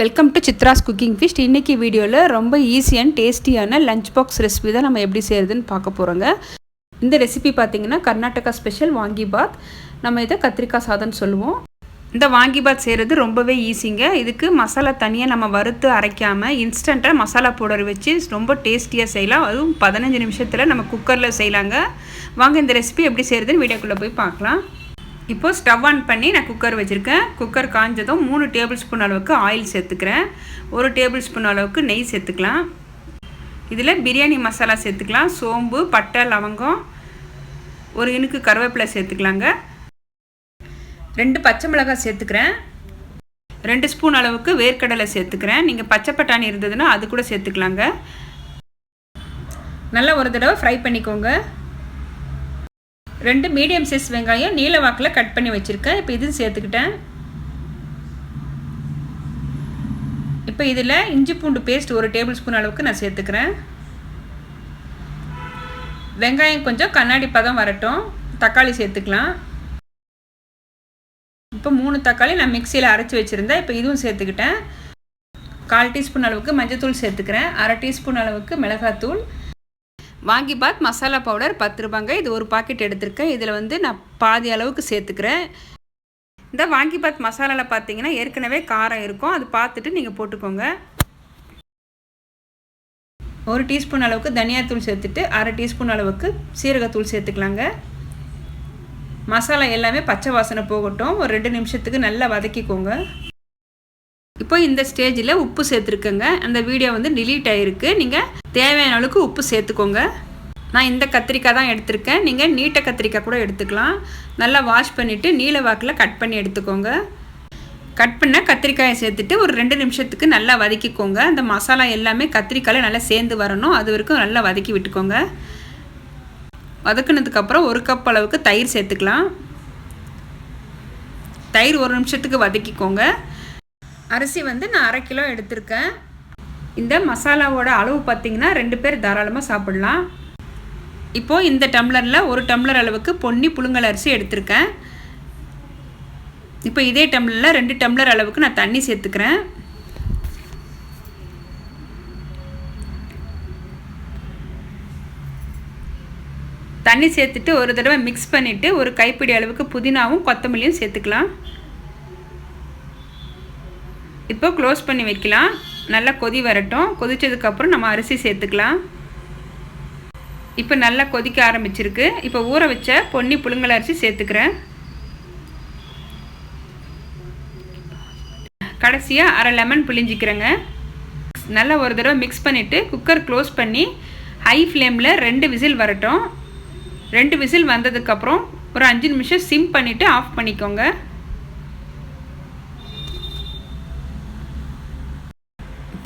Welcome to Chitra's cooking fist இன்றைக்கி வீடியோவில் ரொம்ப ஈஸி அண்ட் டேஸ்டியான லஞ்ச் பாக்ஸ் ரெசிபி தான் நம்ம எப்படி செய்கிறதுன்னு பார்க்க போகிறோங்க இந்த ரெசிபி பார்த்திங்கன்னா கர்நாடகா ஸ்பெஷல் வாங்கி பாத். நம்ம இதை கத்திரிக்காய் சாதம்னு சொல்லுவோம். இந்த வாங்கி பாத் செய்கிறது ரொம்பவே ஈஸிங்க இதுக்கு மசாலா தனியாக நம்ம வறுத்து அரைக்காமல் இன்ஸ்டண்ட்டாக மசாலா பவுடர் வச்சு ரொம்ப டேஸ்டியாக செய்யலாம். அதுவும் பதினஞ்சு நிமிஷத்தில் நம்ம குக்கரில் செய்யலாங்க. வாங்க இந்த ரெசிபி எப்படி செய்கிறதுன்னு வீடியோக்குள்ளே போய் பார்க்கலாம். இப்போது ஸ்டவ் ஆன் பண்ணி நான் குக்கர் வச்சுருக்கேன். குக்கர் காஞ்சதும் மூணு டேபிள் ஸ்பூன் அளவுக்கு ஆயில் சேர்த்துக்கிறேன். ஒரு டேபிள் ஸ்பூன் அளவுக்கு நெய் சேர்த்துக்கலாம். இதில் பிரியாணி மசாலா சேர்த்துக்கலாம். சோம்பு பட்டை லவங்கம் ஒரு இனுக்கு கருவேப்பிலை சேர்த்துக்கலாங்க. ரெண்டு பச்சை மிளகாய் சேர்த்துக்கிறேன். ரெண்டு ஸ்பூன் அளவுக்கு வேர்க்கடலை சேர்த்துக்கிறேன். நீங்கள் பச்சை பட்டாணி இருந்ததுன்னா அது கூட சேர்த்துக்கலாங்க. நல்லா ஒரு தடவை ஃப்ரை பண்ணிக்கோங்க. ரெண்டு மீடியம் சைஸ் வெங்காயம் நீல வாக்கில் கட் பண்ணி வச்சுருக்கேன். இப்போ இதுவும் சேர்த்துக்கிட்டேன். இப்போ இதில் இஞ்சி பூண்டு பேஸ்ட் ஒரு டேபிள் ஸ்பூன் அளவுக்கு நான் சேர்த்துக்கிறேன். வெங்காயம் கொஞ்சம் கண்ணாடி பதம் வரட்டும். தக்காளி சேர்த்துக்கலாம். இப்போ மூணு தக்காளி நான் மிக்சியில் அரைச்சி வச்சுருந்தேன். இப்போ இதுவும் சேர்த்துக்கிட்டேன். கால் டீஸ்பூன் அளவுக்கு மஞ்சத்தூள் சேர்த்துக்கிறேன். அரை டீஸ்பூன் அளவுக்கு மிளகாத்தூள். வாங்கி பாத் மசாலா பவுடர் பத்து ரூபாங்க. இது ஒரு பாக்கெட் எடுத்திருக்கேன். இதில் வந்து நான் பாதி அளவுக்கு சேர்த்துக்கிறேன். இந்த வாங்கி பாத் மசாலாவில் பார்த்தீங்கன்னா ஏற்கனவே காரம் இருக்கும். அது பார்த்துட்டு நீங்கள் போட்டுக்கோங்க. ஒரு டீஸ்பூன் அளவுக்கு தனியாத்தூள் சேர்த்துட்டு அரை டீஸ்பூன் அளவுக்கு சீரகத்தூள் சேர்த்துக்கலாங்க. மசாலா எல்லாமே பச்சை வாசனை போகட்டும். ஒரு ரெண்டு நிமிஷத்துக்கு நல்லா வதக்கிக்கோங்க. இப்போ இந்த ஸ்டேஜில் உப்பு சேர்த்துருக்கேங்க. அந்த வீடியோ வந்து டிலீட் ஆகிருக்கு நீங்கள் தேவையான அளவுக்கு உப்பு சேர்த்துக்கோங்க. நான் இந்த கத்திரிக்காய் தான் எடுத்திருக்கேன். நீங்கள் நீட்ட கத்திரிக்காய் கூட எடுத்துக்கலாம். நல்லா வாஷ் பண்ணிவிட்டு நீல வாக்கில் கட் பண்ணி எடுத்துக்கோங்க. கட் பண்ண கத்திரிக்காயை சேர்த்துட்டு ஒரு ரெண்டு நிமிஷத்துக்கு நல்லா வதக்கிக்கோங்க. அந்த மசாலா எல்லாமே கத்திரிக்காயில் நல்லா சேர்ந்து வரணும். அது வரைக்கும் நல்லா வதக்கி விட்டுக்கோங்க. வதக்குனதுக்கப்புறம் ஒரு கப் அளவுக்கு தயிர் சேர்த்துக்கலாம். தயிர் ஒரு நிமிஷத்துக்கு வதக்கிக்கோங்க. அரிசி வந்து நான் அரை கிலோ எடுத்திருக்கேன். இந்த மசாலாவோட அளவு பார்த்திங்கன்னா ரெண்டு பேர் தாராளமாக சாப்பிட்லாம். இப்போது இந்த டம்ளரில் ஒரு டம்ளர் அளவுக்கு பொன்னி புழுங்கல் அரிசி எடுத்திருக்கேன். இப்போ இதே டம்ளரில் ரெண்டு டம்ளர் அளவுக்கு நான் தண்ணி சேர்த்துக்கிறேன். தண்ணி சேர்த்துட்டு ஒரு தடவை மிக்ஸ் பண்ணிவிட்டு ஒரு கைப்பிடி அளவுக்கு புதினாவும் கொத்தமல்லியும் சேர்த்துக்கலாம். இப்போ க்ளோஸ் பண்ணி வைக்கலாம். நல்லா கொதி வரட்டும். கொதித்ததுக்கப்புறம் நம்ம அரிசி சேர்த்துக்கலாம். இப்போ நல்லா கொதிக்க ஆரம்பிச்சிருக்கு. இப்போ ஊற வச்ச பொன்னி புழுங்கல் அரிசி சேர்த்துக்கிறேன். கடைசியாக அரை லெமன் புளிஞ்சிக்கிறேங்க நல்லா ஒரு தடவை மிக்ஸ் பண்ணிவிட்டு குக்கர் க்ளோஸ் பண்ணி ஹை ஃப்ளேமில் ரெண்டு விசில் வரட்டும். ரெண்டு விசில் வந்ததுக்கப்புறம் ஒரு அஞ்சு நிமிஷம் சிம் பண்ணிவிட்டு ஆஃப் பண்ணிக்கோங்க.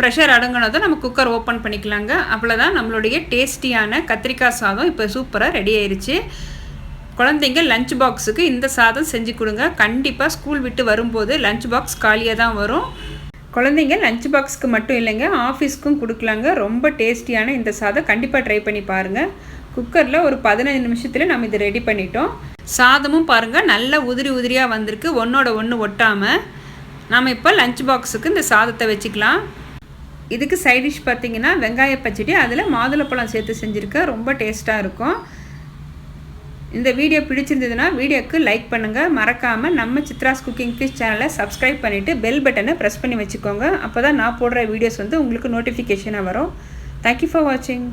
ப்ரெஷர் அடங்கினதும் நம்ம குக்கர் ஓப்பன் பண்ணிக்கலாங்க. அவ்வளோதான் நம்மளுடைய டேஸ்டியான கத்திரிக்காய் சாதம் இப்போ சூப்பராக ரெடி ஆயிடுச்சு குழந்தைங்க லஞ்ச் பாக்ஸுக்கு இந்த சாதம் செஞ்சு கொடுங்க. கண்டிப்பாக ஸ்கூல் விட்டு வரும்போது லஞ்ச் பாக்ஸ் காலியாக தான் வரும். குழந்தைங்க லஞ்ச் பாக்ஸ்க்கு மட்டும் இல்லைங்க ஆஃபீஸ்க்கும் கொடுக்கலாங்க. ரொம்ப டேஸ்டியான இந்த சாதம். கண்டிப்பாக ட்ரை பண்ணி பாருங்கள் குக்கரில் ஒரு பதினஞ்சு நிமிஷத்தில் நம்ம இதை ரெடி பண்ணிட்டோம். சாதமும் பாருங்கள் நல்லா உதிரி உதிரியாக வந்திருக்கு. ஒன்றோட ஒன்று ஒட்டாமல் நம்ம இப்போ லஞ்ச் பாக்ஸுக்கு இந்த சாதத்தை வச்சுக்கலாம். இதுக்கு சைட் டிஷ் பார்த்தீங்கன்னா வெங்காய பச்சடி அதில் மாதுளப்பழம் சேர்த்து செஞ்சுருக்கேன் ரொம்ப டேஸ்ட்டாக இருக்கும். இந்த வீடியோ பிடிச்சிருந்ததுன்னா வீடியோக்கு லைக் பண்ணுங்கள் மறக்காமல் நம்ம சித்ராஸ் குக்கிங் ஃபிஷ் சேனலை சப்ஸ்கிரைப் பண்ணிவிட்டு பெல் பட்டனை ப்ரெஸ் பண்ணி வச்சுக்கோங்க. அப்போ தான் நான் போடுற வீடியோஸ் வந்து உங்களுக்கு நோட்டிஃபிகேஷனாக வரும். தேங்க்யூ ஃபார் வாட்சிங்